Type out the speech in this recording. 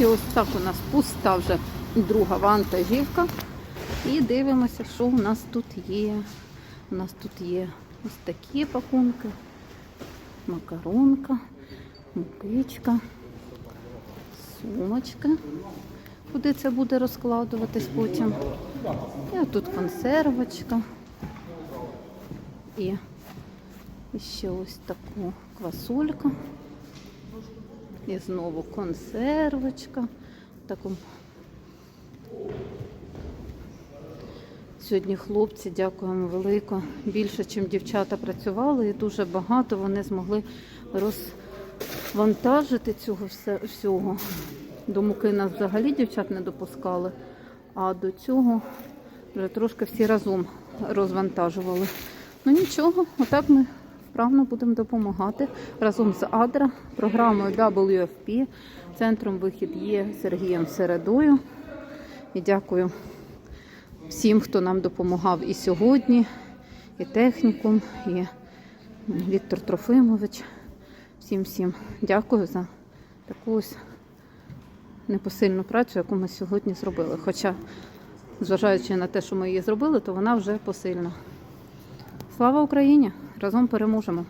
І ось так у нас пуста вже друга вантажівка. І дивимося, що у нас тут є. У нас тут є ось такі пакунки, макаронка, мукичка, сумочка. Куди це буде розкладуватись потім? І тут консервочка. І ще ось таку квасольку. І знову консервочка. в Такому. Сьогодні хлопці, дякуємо велико. Більше, ніж дівчата працювали, і дуже багато вони змогли розвантажити цього всього. До муки нас взагалі дівчат не допускали, а до цього вже трошки всі разом розвантажували. Ну нічого, отак ми вправно будемо допомагати разом з Адра, програмою WFP, центром вихід є Сергієм Середою. І дякую всім, хто нам допомагав і сьогодні, і технікум, і Віктор Трофимович. Всім всім дякую за таку ось непосильну працю, яку ми сьогодні зробили. Хоча, зважаючи на те, що ми її зробили, то вона вже посильна. Слава Україні! Разом переможемо!